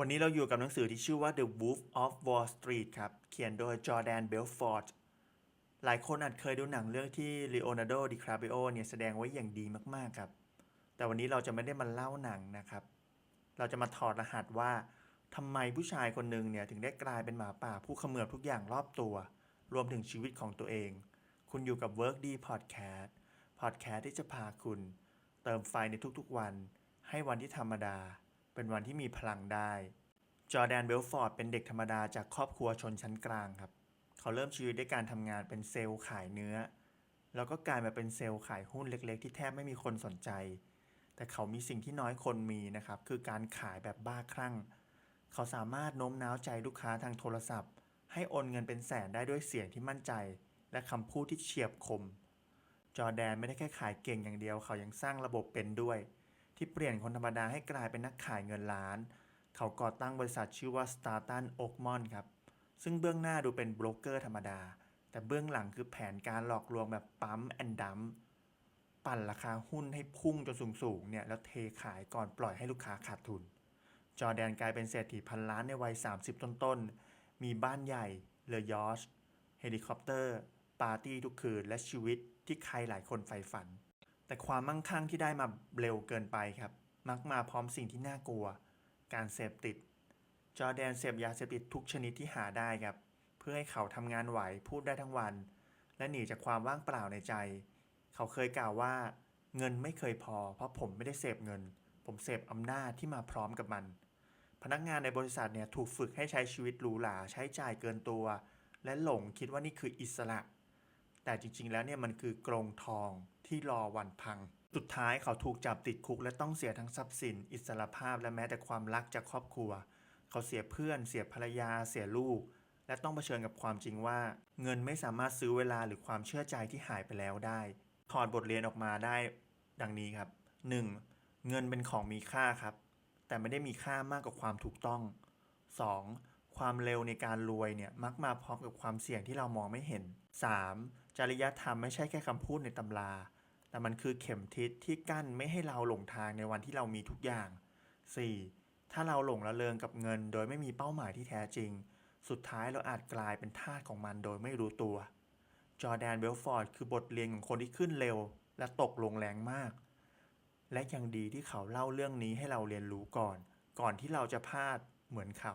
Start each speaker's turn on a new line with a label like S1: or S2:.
S1: วันนี้เราอยู่กับหนังสือที่ชื่อว่า The Wolf of Wall Street ครับ เขียนโดยจอร์แดน เบลฟอร์ด หลายคนอาจเคยดูหนังเรื่องที่ Leonardo DiCaprio เนี่ยแสดงไว้อย่างดีมากๆครับ แต่วันนี้เราจะไม่ได้มาเล่าหนังนะครับ เราจะมาถอดรหัสว่าทำไมผู้ชายคนหนึ่งเนี่ยถึงได้กลายเป็นหมาป่าผู้เขมือบทุกอย่างรอบตัว รวมถึงชีวิตของตัวเอง คุณอยู่กับ Work D Podcast Podcast ที่จะพาคุณ เติมไฟในทุกๆวัน ให้วันที่ธรรมดา เป็นวันที่มีพลังได้ จอแดนเบลฟอร์ดเป็นเด็กธรรมดาจากครอบครัวชนชั้นกลางครับ เขาเริ่มชีวิตด้วยการทำงานเป็นเซลล์ขายเนื้อ แล้วก็กลายมาเป็นเซลล์ขายหุ้นเล็ก ๆ ที่แทบไม่มีคนสนใจ แต่เขามีสิ่งที่น้อยคนมีนะครับ คือการขายแบบบ้าคลั่ง เขาสามารถโน้มน้าวใจลูกค้าทางโทรศัพท์ ให้โอนเงินเป็นแสนได้ด้วยเสียงที่มั่นใจ และคำพูดที่เฉียบคมจอแดนไม่ได้แค่ขายเก่งอย่างเดียว เขายังสร้างระบบเป็นด้วย ที่เปลี่ยนคนธรรมดาให้กลายเป็นนักขายเงินล้าน เขาก่อตั้งบริษัทชื่อว่า s t a r t o n o a k m o n ครับ ซึ่งเบื้องหน้าดูเป็นโบรกเกอร์ธรรมดา แต่เบื้องหลังคือแผนการหลอกลวงแบบปั๊มแอนดัมปั่นราคาหุ้นให้พุ่งจนสูงๆเนี่ยแล้วเทขายก่อนปล่อยให้ลูกค้าขาดทุน จอแดนกลายเป็นเศรษฐีพันล้านในวัย 30 ต้นๆ มีบ้านใหญ่เรือยอชเฮลิคอปเตอร์ ปาร์ตี้ทุกคืนและชีวิตที่ใครหลายคนใฝ่ฝัน แต่ความมั่งคั่งที่ได้มาเร็วเกินไปครับ มักมาพร้อมสิ่งที่น่ากลัว การเสพติด จอแดนเสพยาเสพติดทุกชนิดที่หาได้ครับ เพื่อให้เขาทำงานไหวพูดได้ทั้งวัน และหนีจากความว่างเปล่าในใจ เขาเคยกล่าวว่า เงินไม่เคยพอ เพราะผมไม่ได้เสพเงิน ผมเสพอำนาจที่มาพร้อมกับมัน พนักงานในบริษัทเนี่ยถูกฝึกให้ใช้ชีวิตหรูหราใช้จ่ายเกินตัว และหลงคิดว่านี่คืออิสระ แต่จริง ๆ แล้วเนี่ยมันคือกรงทอง ที่รอวันพัง สุดท้ายเขาถูกจับติดคุกและต้องเสียทั้งทรัพย์สิน อิสรภาพและแม้แต่ความรักจากครอบครัว เขาเสียเพื่อน เสียภรรยา เสียลูก และต้องเผชิญกับความจริงว่า เงินไม่สามารถซื้อเวลาหรือความเชื่อใจที่หายไปแล้วได้ ถอดบทเรียนออกมาได้ ดังนี้ครับ 1. เงินเป็นของมีค่าครับ แต่ไม่ได้มีค่ามากกว่าความถูกต้อง 2. ความเร็วในการรวยเนี่ยมักมาพร้อมกับความเสี่ยงที่เรามองไม่เห็น 3. จริยธรรมไม่ใช่แค่คำพูดในตำรา แต่มันคือเข็มทิศที่กั้นไม่ให้เราหลงทางในวันที่เรามีทุกอย่าง 4. ถ้าเราหลงละเลงกับเงิน โดยไม่มีเป้าหมายที่แท้จริง สุดท้ายเราอาจกลายเป็นทาสของมันโดยไม่รู้ตัว จอแดนเบลฟอร์ดคือบทเรียนของคนที่ขึ้นเร็ว และตกลงแรงมาก และยังดีที่เขาเล่าเรื่องนี้ให้เราเรียนรู้ก่อน ก่อนที่เราจะพลาดเหมือนเขา